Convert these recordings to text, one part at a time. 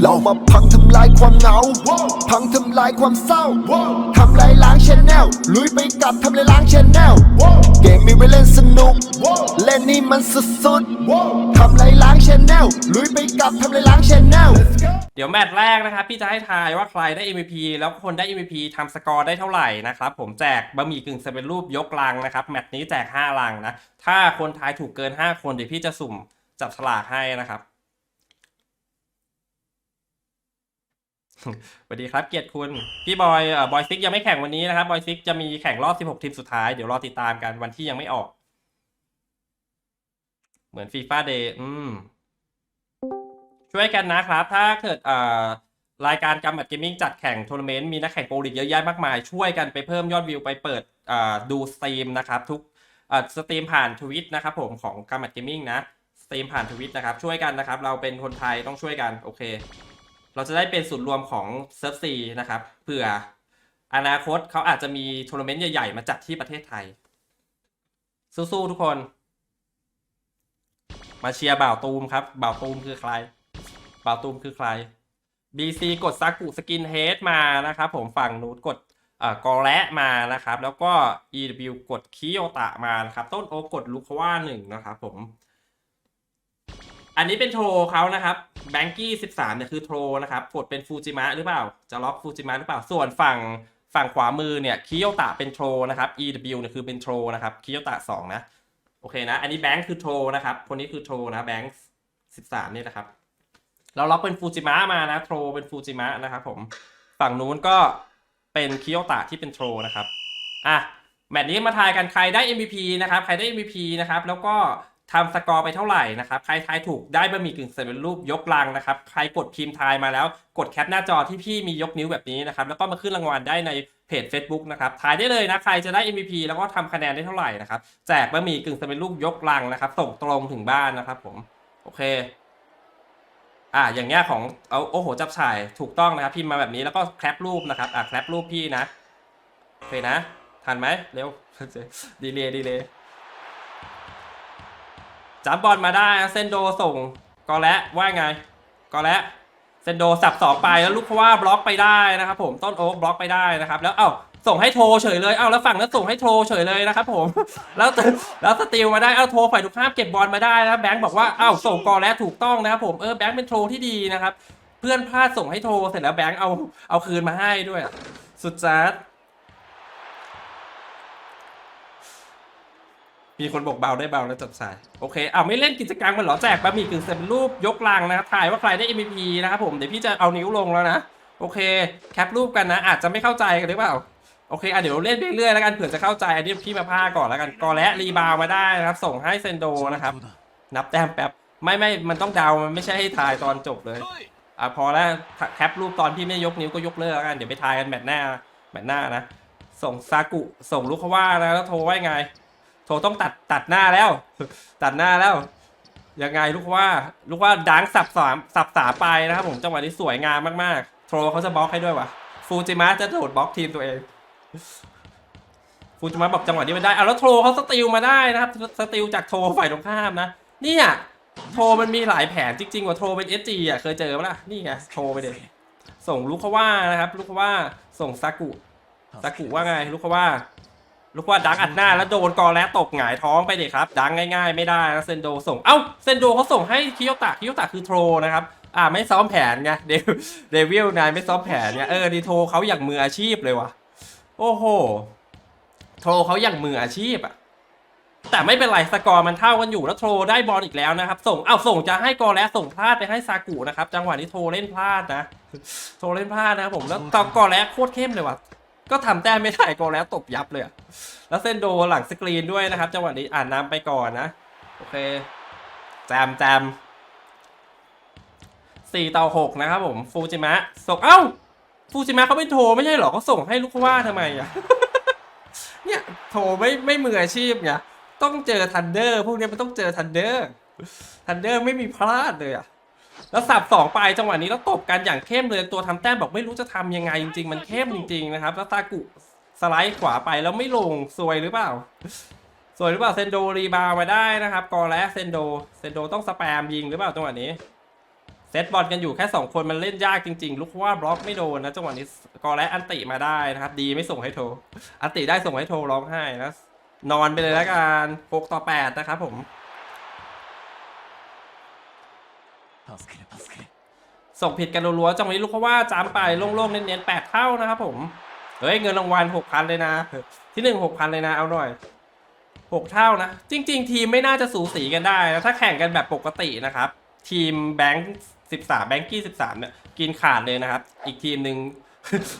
เรามาพังทำลายความเหงา พังทำลายความเศร้า ทำลายล้างชแนลลุยไปกับทำลายล้างชแนลเกมมีไว้เล่นสนุก เล่นนี่มันสุดๆทำลายล้างชแนลลุยไปกับทำลายล้างชแนลเดี๋ยวแมตช์แรกนะครับพี่จะให้ทายว่าใครได้ MVP แล้วคนได้ MVP ทำสกอร์ได้เท่าไหร่นะครับผมแจกบะหมี่กึ่งสำเร็จรูปยกลังนะครับแมตช์นี้แจก 5 ลังนะถ้าคนทายถูกเกิน 5 คนเดี๋ยวพี่จะสุ่มจับฉลากให้นะครับ สวัสดีครับเกียรติคุณ พี่บอยเอ่อบอยซิกยังไม่แข่งวันนี้นะครับบอยซิกจะมีแข่งรอบ 16 ทีมสุดท้าย เดี๋ยวรอติดตามกันวันที่ยังไม่ออก เหมือนฟีฟ่าเดย์อืม ช่วยกันนะครับ ถ้าเกิดเอ่อรายการกำบัดเกมมิ่งจัดแข่งทัวร์นาเมนต์มีนักแข่งโปรลีกเยอะแยะมากมาย ช่วยกันไปเพิ่มยอดวิวไปเปิดเอ่อดูสตรีมนะครับ ทุกเอ่อสตรีมผ่านทวิตนะครับผมของกำบัดเกมมิ่งนะสตรีมผ่านทวิตนะครับ ช่วยกันนะครับ เราเป็นคนไทยต้องช่วยกันโอเค เราจะได้เป็นศูนย์รวมของเซิร์ฟซีนะครับเผื่ออนาคตเขาอาจจะมีทัวร์นาเมนต์ใหญ่ ๆ มาจัดที่ประเทศไทย สู้ๆทุกคน มาเชียร์บ่าวตูมครับบ่าวตูมคือใครบ่าวตูมคือใคร BC กดซากุสกินเฮดมานะครับผมฝั่งนู้นกดเอ่อกอแระมานะครับ แล้วก็ EW กดคิโยตะมานะครับ ต้นโอกดลูคาว่าหนึ่งนะครับผม อันนี้เป็นโทรเขานะครับ แบงกี้สิบสามเนี่ยคือโทรนะครับกดเป็นฟูจิมะหรือเปล่า จะล็อกฟูจิมะหรือเปล่า ส่วนฝั่งฝั่งขวามือเนี่ยคิโยตะเป็นโทรนะครับ EW เนี่ยคือเป็นโทรนะครับคิโยตะสองนะ โอเคนะ อันนี้แบงค์คือโทรนะครับ คนนี้คือโทรนะแบงค์สิบสามนี่ยนะครับ เราล็อกเป็นฟูจิมะมานะ โทรเป็นฟูจิมะนะครับผม ฝั่งนู้นก็เป็นคิโยตะที่เป็นโทรนะครับ อะ แมตช์นี้มาทายกันใครได้ MVP นะครับ ใครได้ MVP นะครับ แล้วก็ ทำสกอร์ไปเท่าไหร่นะครับ ใครทายถูกได้บะหมี่กึ่งสำเร็จรูปยกลังนะครับ ใครกดพิมพ์ทายมาแล้ว กดแคปหน้าจอที่พี่มียกนิ้วแบบนี้นะครับ แล้วก็มาขึ้นรางวัลได้ในเพจ Facebook นะครับ ทายได้เลยนะ ใครจะได้ MVP แล้วก็ทำคะแนนได้เท่าไหร่นะครับ แจกบะหมี่กึ่งสำเร็จรูปยกลังนะครับ ส่งตรงถึงบ้านนะครับ ผม โอเค อ่า อย่างเงี้ยของเอาโอ้โห จับฉ่าย ถูกต้องนะครับ พิมพ์มาแบบนี้ แล้วก็แคปรูปนะครับ อ่าแคปรูปพี่นะ โอเคนะ ทันไหมเร็ว ดีเลยดีเลย จับบอลมาได้เซนโดส่งกอและว่าไงกอและเซนโดสับสองไปแล้วลูกเพราะว่าบล็อกไปได้นะครับ ผมต้นโอ๊กบล็อกไปได้นะครับ แล้วเอ้าส่งให้โทเฉยเลยเอ้าแล้วฝั่งนั้นส่งให้โทเฉยเลยนะครับ ผม แล้วแล้วสติลมาได้เอ้าโทฝ่ายทุกข้ามเก็บบอลมาได้นะแบงค์บอกว่าเอ้าส่งกอและถูกต้องนะครับ ผมเออแบงค์เป็นโทที่ดีนะครับ เพื่อนพลาดส่งให้โทเสร็จแล้วแบงค์เอาเอาคืนมาให้ด้วย สุดจัด มีคนบอกเบาได้เบาแล้วจับสาย โอเคอ้าไม่เล่นกิจกรรมมันเหรอแจกบะหมี่กึ่งสำเร็จรูปยกลังนะครับถ่ายว่าใครได้ MVP นะครับผมเดี๋ยวพี่จะเอานิ้วลงแล้วนะ โอเค แคปรูปกันนะ อาจจะไม่เข้าใจกันหรือเปล่าโอเคอะเดี๋ยวเล่นไปเรื่อยๆแล้วกันเผื่อจะเข้าใจอันนี้พี่มาพาก่อนแล้วกันกอและรีบาวมาได้นะครับ ส่งให้เซนโดนะครับ นับแต้มแป๊บไม่ไม่มันต้องเดามันไม่ใช่ให้ทายตอนจบเลยอะพอแล้วแคปรูปตอนพี่ไม่ยกนิ้วก็ยกเลิกแล้วกันเดี๋ยวไปทายกันแมตช์หน้าแมตช์หน้านะส่งซากุส่งลูกเขาว่านะแล้วโทรว่าไง โทรต้องตัดตัดหน้าแล้ว ตัดหน้าแล้วยังไงลูกว่า ลูกว่าดังสับสามสับสามไปนะครับผมจังหวะนี้สวยงามมากๆ โทรเขาจะบล็อกให้ด้วยวะฟูจิมะจะโดดบล็อกทีมตัวเองฟูจิมะบอกจังหวะนี้ไม่ได้เอาแล้วโทรเขาสติลมาได้นะครับสติลจากโทรฝ่ายตรงข้ามนะเนี่ยโทรมันมีหลายแผนจริงๆว่าโทรเป็นเอสจีอะเคยเจอปะล่ะนี่ไงโทรไปเด็ส่งลูกเขาว่านะครับ ลูกเขาว่าส่งซากุซากุว่าไงลูกเขาว่า ลูกว่าดังอัดหน้าแล้วโดนกอแล้วตกหงายท้องไปเด็ครับ ดังง่ายๆ ไม่ได้นะเซนโดส่ง เอ้าเซนโดเขาส่งให้คิโยตะคิโยตะคือโทรนะครับอ่าไม่ซ้อมแผนไงเดวเดวิลนายไม่ซ้อมแผนเนี่ยเออดีโทรเขาอย่างมืออาชีพเลยว่ะโอ้โห โทรเขาอย่างมืออาชีพอะแต่ไม่เป็นไรสกอร์มันเท่ากันอยู่แล้วโทรได้บอลอีกแล้วนะครับ ส่งเอ้าส่งจะให้กอแล้วส่งพลาดไปให้ซากุนะครับ จังหวะนี้โทรเล่นพลาดนะ โทรเล่นพลาดนะครับผมแล้วตอกอแล้วโคตรเข้มเลยว่ะ ก็ทำแต้มไม่ได้กแล้วตบยับเลยอะแล้วเส้นโดหลังสกรีนด้วยนะครับจังหวะนี้อ่านน้ำไปก่อนนะ โอเคแจมแจมสี่ต่อหกนะครับผม ฟูจิมะส่งเอ้า ฟูจิมะเขาไม่โทรไม่ใช่หรอเขาส่งให้ลูกว่าทำไมอะเนี่ยโทรไม่ไม่มืออาชีพไงต้องเจอทันเดอร์พวกนี้มันต้องเจอทันเดอร์ทันเดอร์ไม่มีพลาดเลยอะ แล้วสับสองไปจังหวะนี้แล้วตบกันอย่างเข้มเลยตัวทำแต้มบอกไม่รู้จะทำยังไงจริง ๆ มันเข้มจริง ๆ นะครับแล้วตากุสไลด์ขวาไปแล้วไม่ลงซวยหรือเปล่าซวยหรือเปล่าเซนโดรีบาวมาได้นะครับกอและเซนโดเซนโดต้องสแปมยิงหรือเปล่าจังหวะนี้เซตบอลกันอยู่แค่สองคนมันเล่นยากจริงๆ ลูกว่าบล็อกไม่โดนนะจังหวะนี้กอและอันติมาได้นะครับ ดีไม่ส่งให้โทรอันติได้ส่งให้โทรร้องไห้นะนอนไปเลยแล้วกัน6ต่อ8นะครับผม ส่งผิดกันรัวๆจังหวะนี้ลูกเพราะว่าจามไปโล่งๆเน้นๆ8เท่านะครับผมเฮ้ยเงินรางวัล6,000เลยนะ ที่หนึ่ง6,000เลยนะเอาหน่อย6เท่านะ จริง ๆ ทีมไม่น่าจะสูสีกันได้นะถ้าแข่งกันแบบปกตินะครับ ทีมแบงค์13แบงกี้13เนี่ยกินขาดเลยนะครับ อีกทีมหนึ่ง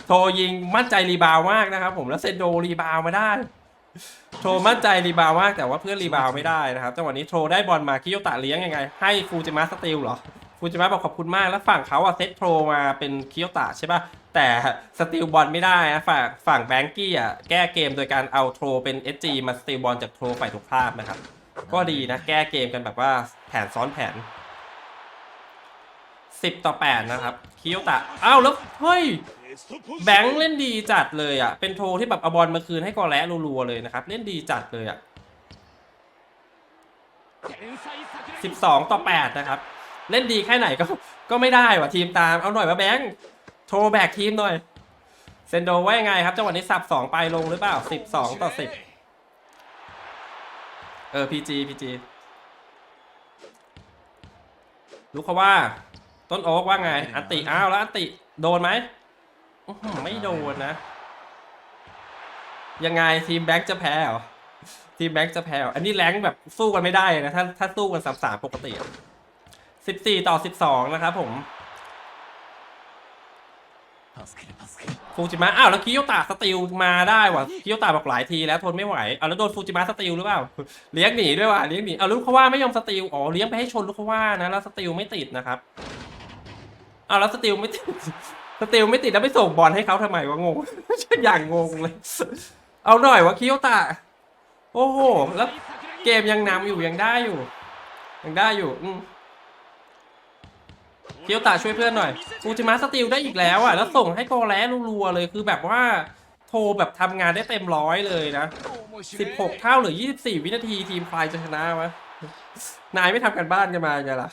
โทรยิงมั่นใจรีบาวมากนะครับผมแล้วเซนโดรีบาวมาได้ โทรมั่นใจรีบาวมากแต่ว่าเพื่อนรีบาวไม่ได้นะครับจังหวะนี้โทรได้บอลมาคิโยตะเลี้ยงยังไง ให้ฟูจิมะสติลเหรอ ฟูจิมะบอกขอบคุณมากแล้วฝั่งเขาอะเซตโทรมาเป็นคิโยตะใช่ปะแต่สติลบอลไม่ได้นะฝั่งฝั่งแบงกี้อะแก้เกมโดยการเอาโทรเป็น SG มาสติลบอลจากโทรฝ่ายตรงข้ามนะครับ ก็ดีนะแก้เกมกันแบบว่าแผนซ้อนแผน 10 ต่อ 8 นะครับคิโยตะอ้าวแล้วเฮ้ยแบงค์เล่นดีจัดเลยอะ เป็นโทรที่แบบเอาบอลมาคืนให้กอแล้รัวๆเลยนะครับ เล่นดีจัดเลยอะ 12 ต่อ 8 นะครับ เล่นดีแค่ไหนก็ก็ไม่ได้ว่ะทีมตามเอาหน่อยมาแบงค์โทรแบกทีมหน่อยเซนโดว่ายังไงครับจังหวะนี้สับ2ไปลงหรือเปล่า12ต่อ10เออ PG PG ลูกเขาว่า ต้นโอ๊กว่าไง อันติอ้าวแล้วอันติโดนไหมอื้อหือไม่โดนนะ ยังไงทีมแบงค์จะแพ้เหรอทีมแบงค์จะแพ้เหรออันนี้แรงค์แบบสู้กันไม่ได้นะถ้าถ้าสู้กันสามสามปกติ สิบสี่ต่อสิบสองนะครับผมฟูจิมะอ้าวแล้วคิโยตะสติลมาได้ว่ะคิโยตะบอกหลายทีแล้วทนไม่ไหวเอาแล้วโดนฟูจิมะสติลหรือเปล่าเลี้ยงหนีด้วยวะเลี้ยงหนีเอาลูกเขาว่าไม่ยอมสติลอ๋อเลี้ยงไปให้ชนลูกเขาว่านะแล้วสติลไม่ติดนะครับเอาแล้วสติลไม่ติดสติลไม่ติดแล้วไม่ส่งบอลให้เขาทำไมวะงงฉันอย่างงงเลย เอาหน่อยวะคิโยตะโอ้โหแล้วเกมยังนำอยู่ยังได้อยู่ ยังได้อยู่อื เคียวตาช่วยเพื่อนหน่อยฟูจิมะสติลได้อีกแล้วอะแล้วส่งให้โกแล้รัวๆเลยคือแบบว่าโทรแบบทำงานได้เต็มร้อยเลยนะ 16 เท่าหรือ 24 วินาทีทีมพลายจะชนะวะนายไม่ทำกันบ้านกันมาไงล่ะ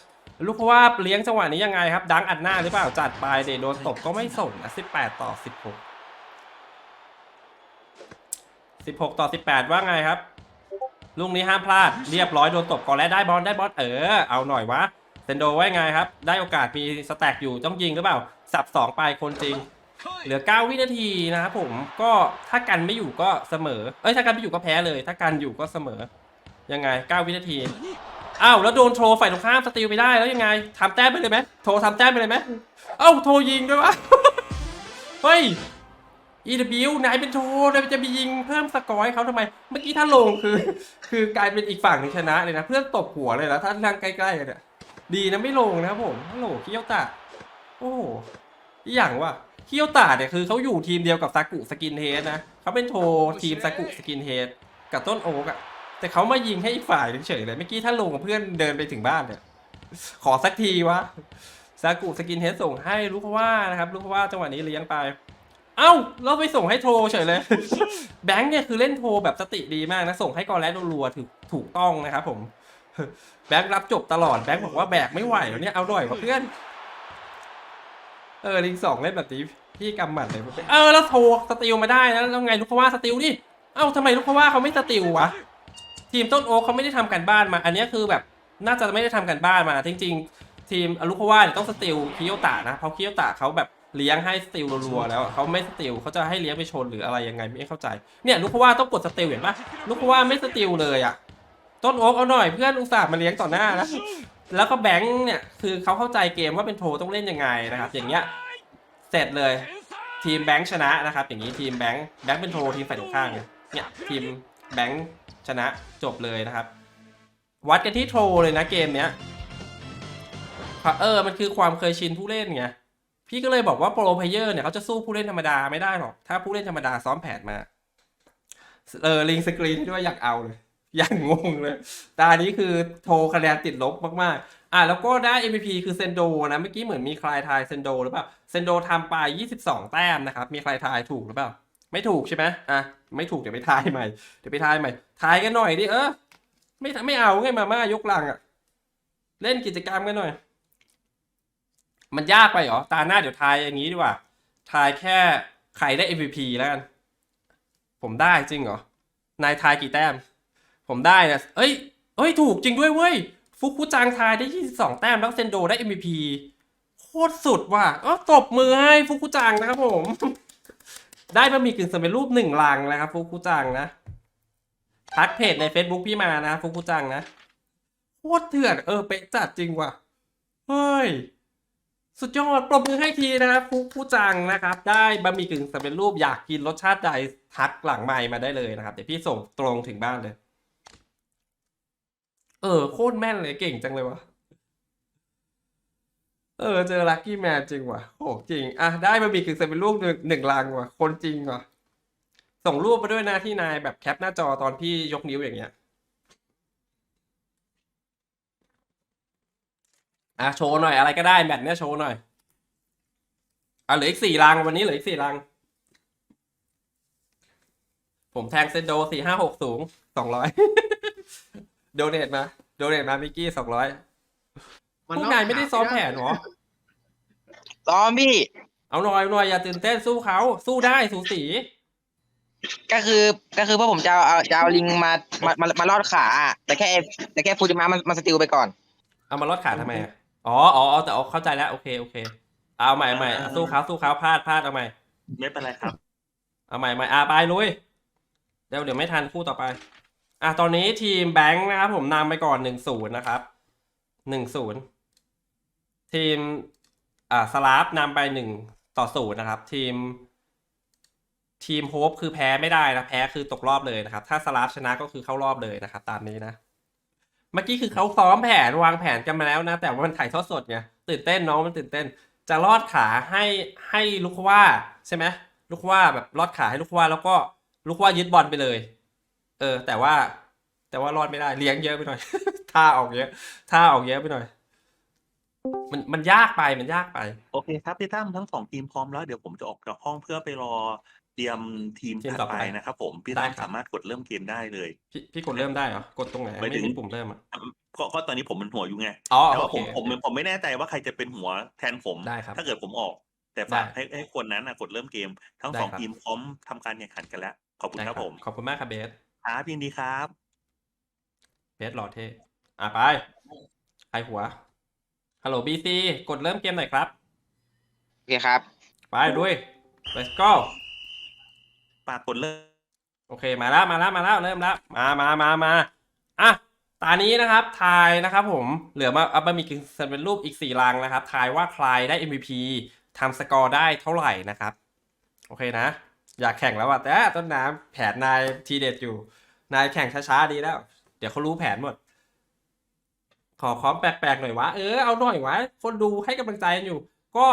ลูกเพราะว่าเลี้ยงจังหวะนี้ยังไงครับ ดังอัดหน้าหรือเปล่าจัดไปเดโดนตบก็ไม่ส่งนะ 18 ต่อ 16 16 ต่อ 18 ว่าไงครับ ลูกนี้ห้ามพลาดเรียบร้อยโดนตบก่อนแล้วได้บอลได้บอลเออเอาหน่อยวะ ซนโดไว้ไงครับ ได้โอกาสมีสแต็กอยู่ต้องยิงหรือเปล่า สับ2ไปคนจริง เหลือ 9 วินาทีนะครับผมก็ถ้ากันไม่อยู่ก็เสมอ เอ้ยถ้ากันไม่อยู่ก็แพ้เลย ถ้ากันอยู่ก็เสมอ ยังไง 9 วินาทีอ้าวแล้วโดนโทรฝ่ายตรงข้ามสติลไปได้แล้วยังไงทำแต้มไปเลยไหมโทรทำแต้มไปเลยไหมเอ้าโทรยิงด้วยวะเฮ้ย EW นายเป็นโทรนายจะไปยิงเพิ่มสกอร์ให้เขาทำไม เมื่อกี้ถ้าลงคือ คือกลายเป็นอีกฝั่งหนึงชนะเลยนะ เพื่อนตบหัวเลยนะถ้านั่งใกล้ๆกันเนี่ย ดีนะไม่ลงนะครับผมฮัลโหลคิโยตะ โอ้โหอย่างว่ะคิโยตะเนี่ยคือเขาอยู่ทีมเดียวกับซากุสกินเฮดนะเขาเป็นโททีมซากุสกินเฮดกับต้นโอ๊กอะแต่เขามายิงให้อีกฝ่ายเฉยเลยเมื่อกี้ถ้าลงกับเพื่อนเดินไปถึงบ้านเนี่ยขอสักทีวะซากุสกินเฮดส่งให้ลูกว่านะครับลูกว่าจังหวะนี้เลี้ยงไป เอ้าเราไปส่งให้โทเฉยเลย แบงค์เนี่ยคือเล่นโทแบบสติดีมากนะส่งให้กอแลนรัวๆถูกถูกต้องนะครับผม แบงค์รับจบตลอดแบงค์บอกว่าแบกไม่ไหวแล้วเนี่ยเอาหน่อยว่าเพื่อน เออลิงสองเล่นแบบนี้พี่กำหมัดเลยเออแล้วโทรสติลมาได้นะแล้วไงลูกเขาว่าสติลดิเอ้าทำไมลูกเขาว่าเขาไม่สติลวะทีมต้นโอ๊คเขาไม่ได้ทำกันบ้านมา อันนี้คือแบบน่าจะไม่ได้ทำกันบ้านมาจริงๆ ทีมลูคว่าเนี่ยต้องสติลคิโยตะนะเพราะคิโยตะเขาแบบเลี้ยงให้สติลรัวๆแล้วเขาไม่สติลเขาจะให้เลี้ยงไปชนหรืออะไรยังไงไม่เข้าใจเนี่ยลูกว่าต้องกดสติลเห็นปะลูกว่าไม่สติลเลยอะ ต้นโอ๊กเอาหน่อยเพื่อนอุตส่าห์มาเลี้ยงต่อหน้านะแล้วก็แบงค์เนี่ยคือเขาเข้าใจเกมว่าเป็นโทรต้องเล่นยังไงนะครับ อย่างเงี้ยเสร็จเลย ทีมแบงค์ชนะนะครับ อย่างนี้ทีมแบงค์แบงค์เป็นโทรทีมฝ่ายตรงข้ามเนี่ยเนี่ยทีมแบงค์ชนะจบเลยนะครับ วัดกันที่โทรเลยนะเกมเนี้ยเออมันคือความเคยชินผู้เล่นไงพี่ก็เลยบอกว่าโปรเพเยอร์เนี่ยเขาจะสู้ผู้เล่นธรรมดาไม่ได้หรอกถ้าผู้เล่นธรรมดาซ้อมแผนมาเออลิงสกรีนด้วยอยากเอาเลย อย่างงงเลย ตานี้คือโทรคะแนนติดลบมากๆ อะแล้วก็ได้ MVP คือเซนโดนะ เมื่อกี้เหมือนมีใครทายเซนโดหรือเปล่า เซนโดทำไป 22 แต้มนะครับ มีใครทายถูกหรือเปล่า ไม่ถูกใช่ไหมอะ ไม่ถูกเดี๋ยวไปทายใหม่ เดี๋ยวไปทายใหม่ ทายกันหน่อยดิ เออ ไม่ไม่เอาไงมาม่ายกลังอะ เล่นกิจกรรมกันหน่อย มันยากไปเหรอ ตาหน้าเดี๋ยวทายอย่างนี้ดีกว่า ทายแค่ใครได้ MVP แล้วกัน ผมได้จริงเหรอ นายทายกี่แต้ม ผมได้นะเอ้ยเอ้ย ถูกจริงด้วยเว้ย ฟุกุจังทายได้ 22 แต้มแล้วเซนโดได้ MVP โคตรสุดว่ะก็ตบมือให้ฟุกุจังนะครับผม ได้บะหมี่กึ่งสำเร็จรูปหนึ่งลังนะครับฟุกุจังนะ ทักเพจใน Facebook พี่มานะฟุกุจังนะ โคตรเถื่อน เออเป๊ะจัดจริงว่ะ เฮ้ย สุดยอด ปรบมือให้ทีนะครับฟุกุจังนะครับ ได้บะหมี่กึ่งสำเร็จรูปอยากกินรสชาติใดทักหลังไมค์มาได้เลยนะครับ เดี๋ยวพี่ส่งตรงถึงบ้านเลย เออ โคตรแม่นเลยเก่งจังเลยวะเออ เจอลัคกี้แมนจริงว่ะโหจริง อะ ได้บะหมี่กึ่งสำเร็จรูปหนึ่งหนึ่งลังว่ะ คนจริงว่ะ ส่งรูปมาด้วยนะที่นายแบบแคปหน้าจอตอนพี่ยกนิ้วอย่างเงี้ย อะ โชว์หน่อยอะไรก็ได้แมตช์เนี้ยโชว์หน่อย อะเหลืออีกสี่ลังวันนี้เหลืออีกสี่ลัง ผมแทงเซนโดสี่ห้าหกสูงสองร้อย โดเนทมาโดเนทมามิกกี้สองร้อยพวกนายไม่ได้ซ้อมแผนเหรอ ซ้อมพี่ เอาหน่อยเอาหน่อยอย่าตื่นเต้นสู้เขาสู้ได้สูสี ก็คือก็คือพวกผมจะเอาจะเอาลิงมามามามาลอดขาอะแต่แค่แต่แค่ฟูจิมะมันมันสติลไปก่อน เอามาลดขาทำไมอะอ๋ออ๋ออ๋อแต่เอาเข้าใจแล้วโอเคโอเค เอาใหม่ใหม่อะสู้เขาสู้เขาพลาดพลาดเอาใหม่ไม่เป็นไรครับ เอาใหม่ใหม่อะไปลุยเดี๋ยวเดี๋ยวไม่ทันคู่ต่อไป อะตอนนี้ทีมแบงค์นะครับผมนำไปก่อนหนึ่งศูนย์นะครับหนึ่งศูนย์ทีมอ่าสลาฟนำไปหนึ่งต่อศูนย์นะครับ ทีม ทีมโฮปคือแพ้ไม่ได้นะแพ้คือตกรอบเลยนะครับ ถ้าสลาฟชนะก็คือเข้ารอบเลยนะครับ ตามนี้นะเมื่อกี้คือเขาซ้อมแผนวางแผนกันมาแล้วนะ แต่ว่ามันถ่ายทอดสดไงตื่นเต้นน้องมันตื่นเต้น จะลอดขาให้ให้ลูกว่าใช่ไหมลูกว่าแบบลอดขาให้ลูกว่าแล้วก็ลูกว่ายึดบอลไปเลย เออ แต่ว่า แต่ว่ารอดไม่ได้เลี้ยงเยอะไปหน่อยท่าออกเยอะท่าออกเยอะไปหน่อย มันมันยากไปมันยากไป โอเคครับพี่ตั้มทั้งสองทีมพร้อมแล้วเดี๋ยวผมจะออกจากห้องเพื่อไปรอเตรียมทีมทีมถัดต่อไปไปนะครับผมพี่ได้ตั้มครับ สามารถกดเริ่มเกมได้เลย พี่พี่กดเริ่มได้เหรอกดตรงไหนไม่ไม่ถึง มีปุ่มเริ่มอะก็ก็ตอนนี้ผมเป็นหัวอยู่ไง อ๋อแต่โอว่าเคผมผมผมไม่แน่ใจว่าใครจะเป็นหัวแทนผม ได้ครับ ถ้าเกิดผมออก แต่ฝากได้ให้ให้คนนั้นนะกดเริ่มเกม ทั้งได้สองครับ ทีมพร้อมทำการแข่งขันกันแล้ว ขอบคุณได้ครับผม ขอบคุณมากครับเบส ครับยินดีครับ เบสหล่อเท่อะไปใครหัว ฮัลโหลบีซีกดเริ่มเกมหน่อยครับ โอเคครับ ไปด้วย let's go ฝากกดเริ่ม โอเคมาแล้วมาแล้วมาแล้วเริ่มแล้วมามามามาอะตานี้นะครับทายนะครับผมเหลือมาอัปมีกึ่งเซนเป็นรูปอีกสี่ลังนะครับทายว่าใครได้ MVP ทำสกอร์ได้เท่าไหร่นะครับ โอเคนะ อยากแข่งแล้วอะแต่ต้นน้ำแผนนายทีเด็ดอยู่ นายแข่งช้าๆดีแล้ว เดี๋ยวเขารู้แผนหมด ขอคอมแปลกๆหน่อยวะ เออเอาหน่อยวะ คนดูให้กำลังใจอยู่ ก็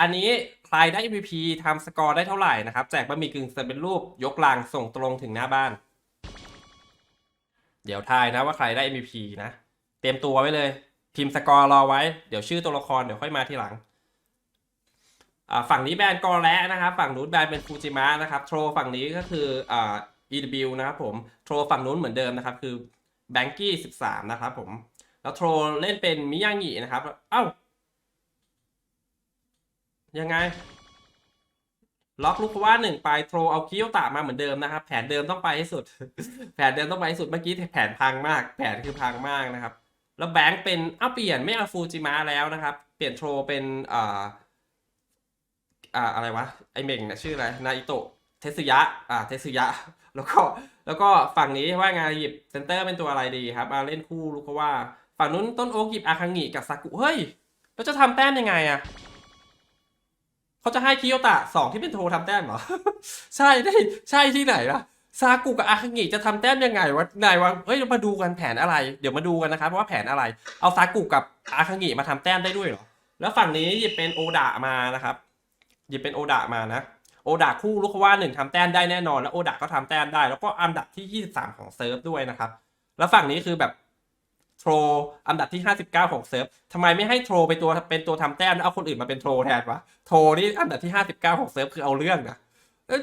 อันนี้ใครได้ MVP ทำสกอร์ได้เท่าไหร่นะครับ แจกบะหมี่กึ่งสำเป็นรูปยกลังส่งตรงถึงหน้าบ้าน เดี๋ยวทายนะว่าใครได้ MVP นะ เตรียมตัวไว้เลย พิมพ์สกอร์รอไว้ เดี๋ยวชื่อตัวละครเดี๋ยวค่อยมาทีหลังฝั่งนี้แบรนด์กอและนะครับ ฝั่งนู้นแบรนด์เป็นฟูจิมะนะครับ โทรฝั่งนี้ก็คืออ EW นะครับผมโทรฝั่งนู้นเหมือนเดิมนะครับ คือแบงกี้13นะครับผม แล้วโทรเล่นเป็นมิยางินะครับ เอ้า ยังไง ล็อกลูกว่าหนึ่งไปโทรเอาคิโยตะมาเหมือนเดิมนะครับ แผนเดิมต้องไปให้สุด แผนเดิมต้องไปให้สุดเมื่อกี้แผนพังมาก แผนคือพังมากนะครับ แล้วแบงค์เป็นเอ้าเปลี่ยนไม่เอาฟูจิมะแล้วนะครับ เปลี่ยนโทรเป็นอ่าอ่าอะไรวะไอเม่งนะชื่ออะไรนาอิโตะ ทสึยะอ่าเทสึยะ แล้วก็แล้วก็ฝั่งนี้ว่าไงหยิบเซนเตอร์เป็นตัวอะไรดีครับมาเล่นคู่ลูกว่า ฝั่งนู้นต้นโอ๊กหยิบอาคังิกับซากุเฮ้ยแล้วจะทำแต้มยังไงอะเขาจะให้คิโยตะสองที่เป็นโทรทำแต้มเหรอ ใช่ได้ใช่ที่ไหนล่ะซากุกับอาคังิจะทำแต้มยังไงวะนายวะเฮ้ยมาดูกันแผนอะไร เดี๋ยวมาดูกันนะครับว่าแผนอะไร เอาซากุกับอาคังิมาทำแต้มได้ด้วยเหรอแล้วฝั่งนี้หยิบเป็นโอดะมานะครับ หยิบเป็นโอดะมานะ โอดะคู่ลูกว่าหนึ่งทำแต้มได้แน่นอน แล้วโอดะก็ทำแต้มได้ แล้วก็อันดับที่ 23 ของเซิร์ฟด้วยนะครับ แล้วฝั่งนี้คือแบบโทรอันดับที่ 59 ของเซิร์ฟทำไมไม่ให้โทรไปตัวเป็นตัวทำแต้มแล้วเอาคนอื่นมาเป็นโทรแทนวะโทรนี่อันดับที่ 59 ของเซิร์ฟคือเอาเรื่องนะ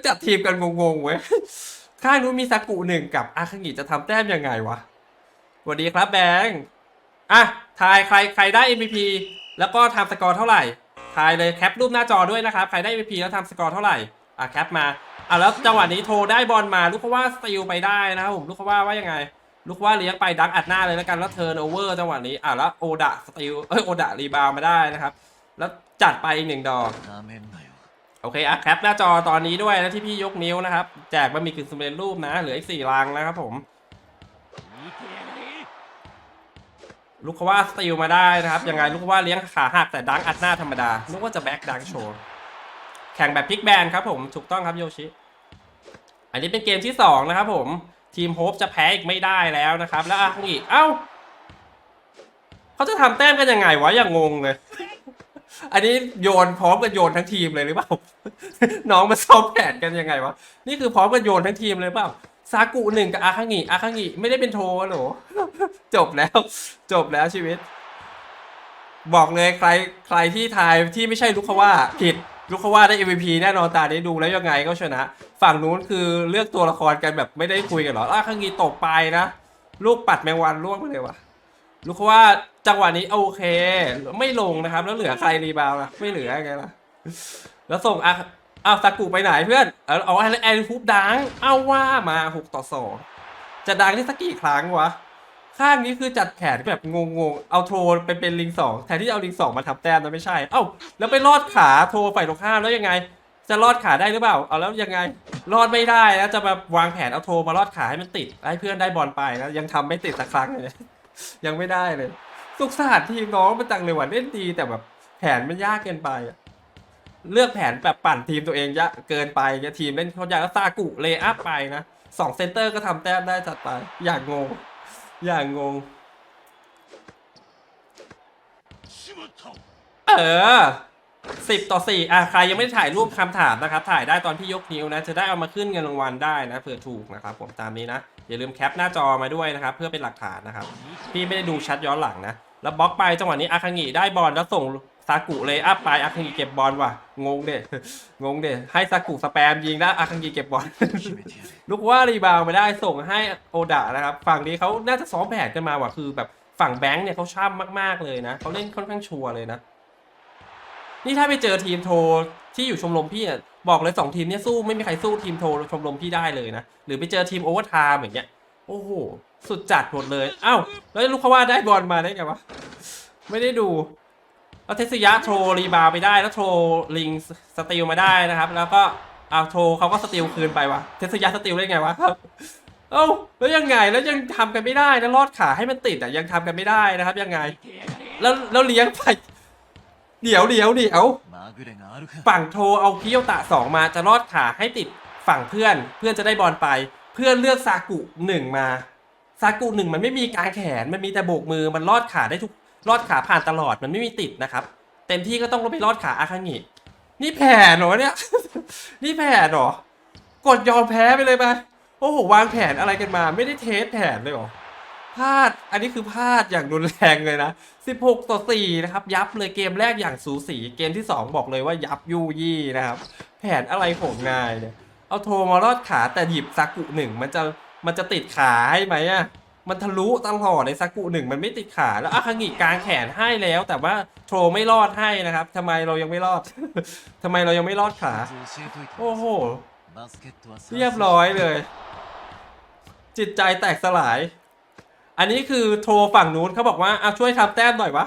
จัดทีมกันงงๆเว้ยข้างนู้นมีซากุหนึ่งกับอาคังิจะทำแต้มยังไงวะสวัสดีครับแบงค์อะทายใครใครได้ MVP แล้วก็ทำสกอร์เท่าไหร่ ทายเลยแคปรูปหน้าจอด้วยนะครับ ใครได้ MVP แล้วทำสกอร์เท่าไหร่ อะแคปมา อะแล้วจังหวะนี้โทรได้บอลมาลูกเขาว่าสติลไปได้นะครับผมลูกเขาว่าว่ายังไง ลูกว่าเลี้ยงไปดักอัดหน้าเลยแล้วกันแล้วเทิร์นโอเวอร์จังหวะนี้ อะแล้วโอดะสติลเอ้ยโอดะรีบาวมาได้นะครับ แล้วจัดไปอีกหนึ่งดอกโอเคอะแคปหน้าจอตอนนี้ด้วยนะที่พี่ยกนิ้วนะครับ แจกบะมี่กึ่งสำเร็จรูปนะเหลืออีกสี่ลังนะครับผม ลูกขว่าสติลมาได้นะครับ ยังไงลูกขว่าเลี้ยงขาหักแต่ดังอัดหน้าธรรมดาลูกว่าจะแบ็กดังโชว์ แข่งแบบพลิกแบนครับผมถูกต้องครับโยชิ อันนี้เป็นเกมที่สองนะครับผม ทีมโฮปจะแพ้อีกไม่ได้แล้วนะครับ แล้วอาคุงิเอ้า เขาจะทำแต้มกันยังไงวะอย่างงงเลย อันนี้โยนพร้อมกันโยนทั้งทีมเลยหรือเปล่า น้องมาซ้อมแผนกันยังไงวะ นี่คือพร้อมกันโยนทั้งทีมเลยเปล่า ซากุหนึ่งกับอาคางิอาคางิไม่ได้เป็นโทหรอจบแล้ว จบแล้วชีวิต บอกเลยใครใครที่ทายที่ไม่ใช่ลูกเขาว่าผิดลูกเขาว่าได้ MVP แน่นอนตาได้ดูแล้วยังไงก็ชนะ ฝั่งนู้นคือเลือกตัวละครกันแบบไม่ได้คุยกันหรออาคางิตกไปนะ ลูกปัดแมงวันล่วงไปเลยวะลูกเขาว่าจังหวะนี้โอเค ไม่ลงนะครับ แล้วเหลือใครรีบาวล่ะ ไม่เหลือไงล่ะ แล้วส่งอะ อ้าวซากุไปไหนเพื่อน เอาเอาแอนแอนฟูบดัง เอาว่ามาหกต่อสองจะดังได้สักกี่ครั้งวะ ข้างนี้คือจัดแผนแบบงงๆ เอาโทรไปเป็นลิงสองแทนที่จะเอาลิงสองมาทับแต้มนะไม่ใช่ เอ้าแล้วไปลอดขาโทรฝ่ายตรงข้ามแล้วยังไง จะลอดขาได้หรือเปล่า เอาแล้วยังไงรอดไม่ได้นะจะมาวางแผนเอาโทรมาลอดขาให้มันติดให้เพื่อนได้บอลไปนะยังทำไม่ติดสักครั้งเลย ยังไม่ได้เลย สุขสารทีมน้องมันจังเลยว่ะเล่นดีแต่แบบแผนมันยากเกินไปอะ เลือกแผนแบบปั่นทีมตัวเองยะเกินไปเนี่ยทีมเล่นเขายากแล้วซากุเลอัพไปนะสองเซนเตอร์ก็ทำแต้มได้จัดไป อย่างงง อย่างงง เออสิบต่อสี่อะใครยังไม่ได้ถ่ายรูปคำถามนะครับ ถ่ายได้ตอนพี่ยกนิ้วนะ จะได้เอามาขึ้นเงินรางวัลได้นะเผื่อถูกนะครับ ผมตามนี้นะ อย่าลืมแคปหน้าจอมาด้วยนะครับ เพื่อเป็นหลักฐานนะครับ พี่ไม่ได้ดูชัดย้อนหลังนะ แล้วบล็อกไปจังหวะนี้อาคังิได้บอลแล้วส่งซากุเลยอัพไปอาคังิเก็บบอลว่ะ งงเด็ดงงเด็ดให้สักูสแปมยิงแล้วอาคังกีเก็บบอล ลูกว่ารีบาวมาได้ส่งให้โอดะนะครับ ฝั่งนี้เขาน่าจะซ้อมแผนกันมาว่ะคือแบบฝั่งแบงค์เนี่ยเขาช่ำมากๆเลยนะเขาเล่นค่อนข้างชัวร์เลยนะ นี่ถ้าไปเจอทีมโทที่อยู่ชมรมพี่บอกเลย 2 ทีมเนี่ยสู้ไม่มีใครสู้ทีมโทชมรมพี่ได้เลยนะ หรือไปเจอทีมโอเวอร์ไทม์อย่างเงี้ยโอ้โห สุดจัดหมดเลย อ้าว แล้วลูกเขาว่าได้บอลมาได้ไงวะ ไม่ได้ดู แล้เทสยะโทรรีบาไปได้แล้วโทรลิงสติลมาได้นะครับ แล้วก็เอาโทรเขาก็สติลคืนไปวะเทสยะสติลได้ไงวะครับเอ้าแล้วยังไงแล้วยังทำกันไม่ได้นะรอดขาให้มันติดแต่ยังทำกันไม่ได้นะครับ ยังไง แล้วแล้วเลี้ยงไปเดี๋ยวเดี๋ยวเดี๋ยวฝั่งโทรเอาพิโยตะสองมาจะรอดขาให้ติดฝั่งเพื่อน เพื่อนจะได้บอลไป เพื่อนเลือกซากุหนึ่งมาซากุหนึ่งมันไม่มีการแขนมันมีแต่โบกมือมันรอดขาได้ทุก ลอดขาผ่านตลอดมันไม่มีติดนะครับ เต็มที่ก็ต้องไปลอดขาอาคังินี่แผนเหรอเนี่ย นี่แผนเหรอกดยอมแพ้ไปเลยไปโอ้โหวางแผนอะไรกันมา ไม่ได้เทสแผนเลยเหรอพลาด อันนี้คือพลาดอย่างรุนแรงเลยนะ 16 ต่อ 4 นะครับ ยับเลยเกมแรกอย่างสูสี เกมที่ 2 บอกเลยว่ายับยูยี่นะครับ แผนอะไรของนายเนี่ย เอาโทรมาลอดขาแต่หยิบซากุหนึ่งมันจะมันจะติดขาให้ไหมอะ มันทะลุตลอดในซากุหนึ่งมันไม่ติดขาแล้วอาคังิกลางแขนให้แล้ว แต่ว่าโทรไม่รอดให้นะครับ ทำไมเรายังไม่รอด ทำไมเรายังไม่รอดขา โอ้โห เรียบร้อยเลย จิตใจแตกสลาย อันนี้คือโทรฝั่งนู้นเขาบอกว่าเอาช่วยทำแต้มหน่อยวะ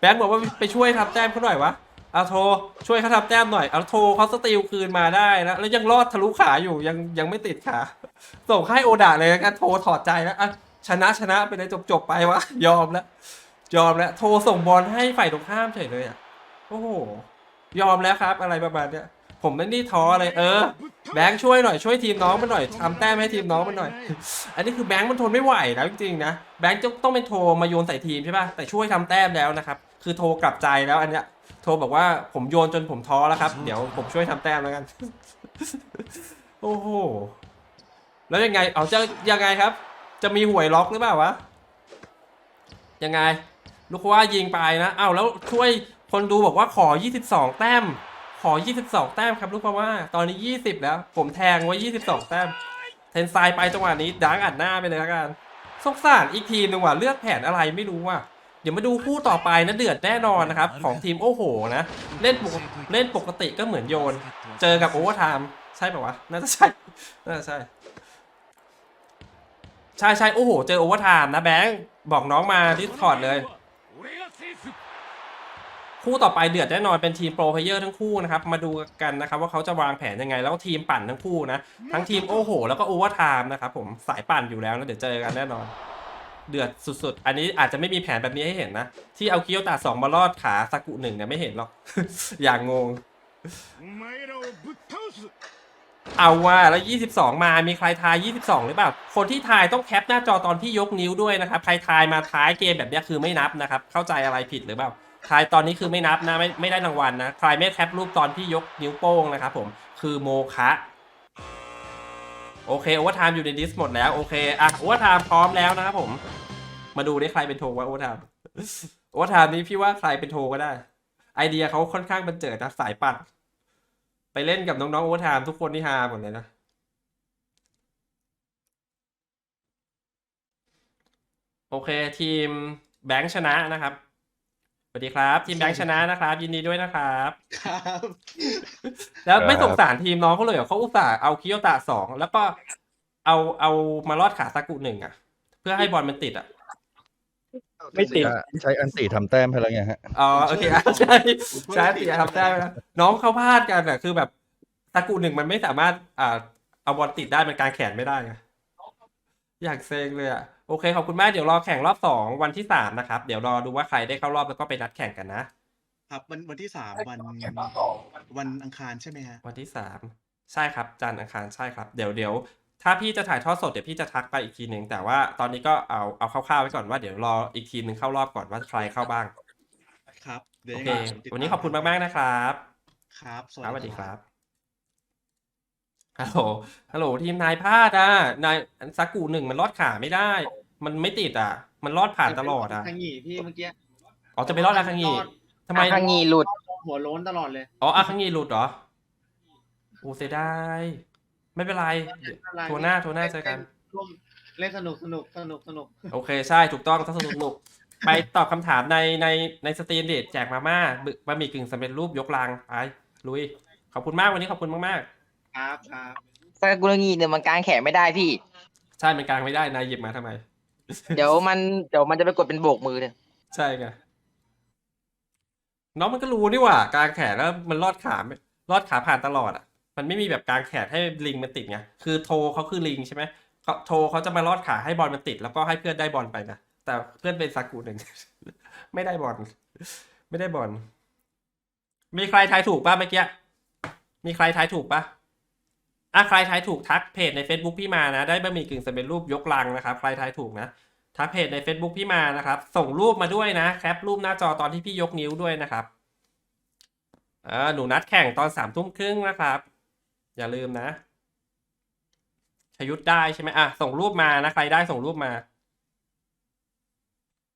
แบงค์บอกว่าไปช่วยทำแต้มเขาหน่อยวะเอาโทรช่วยเขาทำแต้มหน่อยเอาโทรเขาสติลคืนมาได้นะแล้วยังรอดทะลุขาอยู่ยังยังไม่ติดขาส่งให้โอดาเลยกันโทรถอดใจแล้วอะ ชนะชนะไปเลยจบจบไปวะยอมแล้วยอมแล้ว โทรส่งบอลให้ฝ่ายตรงข้ามเฉยเลยอะโอ้โหยอมแล้วครับ อะไรประมาณเนี้ย ผมไม่ได้ท้อเลยเออ แบงค์ช่วยหน่อยช่วยทีมน้องมันหน่อยทำแต้มให้ทีมน้องมันหน่อย อันนี้คือแบงค์มันทนไม่ไหวแล้วจริงๆนะแบงค์จะต้องเป็นโทรมาโยนใส่ทีมใช่ป่ะแต่ช่วยทำแต้มแล้วนะครับคือโทรกลับใจแล้วอันเนี้ยโทรบอกว่าผมโยนจนผมท้อแล้วครับ เดี๋ยวผมช่วยทำแต้มแล้วกัน โอ้โหแล้วยังไงเอาจะยังไงครับ จะมีหวยล็อกหรือเปล่าวะ ยังไง ลูกว่ายิงไปนะ เอ้าแล้วช่วยคนดูบอกว่าขอ 22 แต้ม ขอ 22 แต้มครับลูกว่า ตอนนี้ 20 แล้ว ผมแทงไว้ 22 แต้ม เทนไซไปจังหวะนี้ดังอัดหน้าไปเลยละกันสงสารอีกทีหนึงว่ะเลือกแผนอะไรไม่รู้ว่ะดี๋ยวมาดูคู่ต่อไปนะเดือดแน่นอนนะครับ ของทีมโอ้โหนะ เล่นปกเล่นปกติก็เหมือนโยน เจอกับโอเวอร์ไทม์ใช่ปะวะ น่าจะใช่ น่าจะใช่ ใช่ใช่โอ้โห เจอโอเวอร์ไทม์นะแบงค์บอกน้องมาดิสคอร์ดเลย คู่ต่อไปเดือดแน่นอนเป็นทีมโปรเพเยอร์ทั้งคู่นะครับ มาดูกันนะครับว่าเขาจะวางแผนยังไง แล้วทีมปั่นทั้งคู่นะ ทั้งทีมโอ้โห แล้วก็โอเวอร์ไทม์นะครับผมสายปั่นอยู่แล้วนะเดี๋ยวเจอกันแน่นอน เดือดสุดๆ อันนี้อาจจะไม่มีแผนแบบนี้ให้เห็นนะ ที่เอาเคียวตาสองมาลอดขาสากุหนึ่งเนี่ยไม่เห็นหรอก อย่างงง เอาว่าแล้ว 22 มามีใครทาย 22 หรือเปล่า คนที่ทายต้องแคปหน้าจอตอนที่ยกนิ้วด้วยนะครับ ใครทายมาท้ายเกมแบบนี้คือไม่นับนะครับ เข้าใจอะไรผิดหรือเปล่า ทายตอนนี้คือไม่นับนะไม่ไม่ได้รางวัลนะ ใครไม่แคปรูปตอนที่ยกนิ้วโป้งนะครับผม คือโมคะโอเคโอเวอร์ไทม์อยู่ในดิสหมดแล้วโอเคอะโอเวอร์ไทม์พร้อมแล้วนะครับผม มาดูได้ใครเป็นโทว่าโอเวอร์ไทม์โอเวอร์ไทม์นี้พี่ว่าใครเป็นโทก็ได้ ไอเดียเขาค่อนข้างบันเจิดนะสายปั่น ไปเล่นกับน้องๆโอเวอร์ไทม์ทุกคนที่ฮาหมดเลยนะ โอเคทีมแบงค์ชนะนะครับ สวัสดีครับ ทีมแบงค์ชนะนะครับ ยินดีด้วยนะครับ ครับแล้วไม่สงสารทีมน้องเขาเลยเหรอเขาอุตส่าห์เอาคิโยตะสองแล้วก็เอาเอามาลอดขาซากุหนึ่งอะ เพื่อให้บอลมันติดอะ ไม่ติด ใช้อันตีทำแต้มให้แล้วไงฮะอ๋อโอเคอะใช่ใช่ติดครับได้แล้วน้องเขาพลาดกันอะคือแบบซากุหนึ่งมันไม่สามารถอ่าเอาบอลติดได้มันกางแขนไม่ได้ไงอยากเซ็งเลยอะโอเคขอบคุณมากเดี๋ยวรอแข่งรอบสองวันที่สามนะครับ เดี๋ยวรอดูว่าใครได้เข้ารอบแล้วก็ไปนัดแข่งกันนะครับวันวันที่สามวันวันอังคารใช่ไหมฮะวันที่สามใช่ครับจันทร์อังคารใช่ครับ เดี๋ยวเดี๋ยว ถ้าพี่จะถ่ายทอดสดเดี๋ยวพี่จะทักไปอีกทีหนึ่งแต่ว่าตอนนี้ก็เอาเอาคร่าวๆไว้ก่อนว่าเดี๋ยวรออีกทีมหนึ่งเข้ารอบก่อนว่าใครเข้าบ้าง ครับเดี๋ยวโอยังเค ไงผมติดวันนี้ขอบคุณมากๆนะครับ ครับ ครับสวัสดีครับ ฮัลโหล ฮัลโหลทีมนายพลาดอะ นายซากุหนึ่งมันลอดขาไม่ได้ มันไม่ติดอะ มันลอดผ่านตลอดอะ ทางหงีพี่เมื่อกี้อ๋อจะไปลอดอาคังงีทำไม อาคังงีหลุด หัวโล้นตลอดเลย อ๋ออาคังงีหลุดเหรอ โอ้เสียดาย ไม่เป็นไรเดี๋ยวทัวร์หน้าทัวร์หน้าเจอกันร่วมเล่นสนุกสนุกสนุกสนุกโอเคใช่ถูกต้องถ้าสนุกสนุกไปตอบคำถามในในในสตรีมเดทแจกมาม่าบึกบะหมี่กึ่งสำเร็จรูปยกลังไปลุย ขอบคุณมากวันนี้ขอบคุณมากครับครับซากุระงีเนี่ยมันกางแขนไม่ได้พี่ๆใช่มันกลางไม่ได้นายหยิบมาทำไม เดี๋ยวมันเดี๋ยวมันจะไปกดเป็นโบกมือเนี่ยใช่ไงน้องมันก็รู้นี่หว่ากลางแขนแล้วมันลอดขาไม่ลอดขาผ่านตลอดอะ มันไม่มีแบบกลางแขนให้ลิงมันติดไงคือโทเขาคือลิงใช่ไหมเขาโทเขาจะมาลอดขาให้บอลมันติด แล้วก็ให้เพื่อนได้บอลไปนะแต่เพื่อนเป็นซากุหนึ่ง ไม่ได้บอลไม่ได้บอลมีใครทายถูกป่ะเมื่อกี้มีใครทายถูกป่ะอะใครทายถูกทักเพจใน Facebook พี่มานะ ได้บะหมี่กึ่งสำเร็จรูปยกลังนะครับ ใครทายถูกนะทักเพจใน Facebook พี่มานะครับ ส่งรูปมาด้วยนะแคปรูปหน้าจอตอนที่พี่ยกนิ้วด้วยนะครับอ่าหนูนัดแข่งตอนสามทุ่มครึ่งนะครับ อย่าลืมนะชยุทธได้ใช่ไหมอะส่งรูปมานะใครได้ส่งรูปมา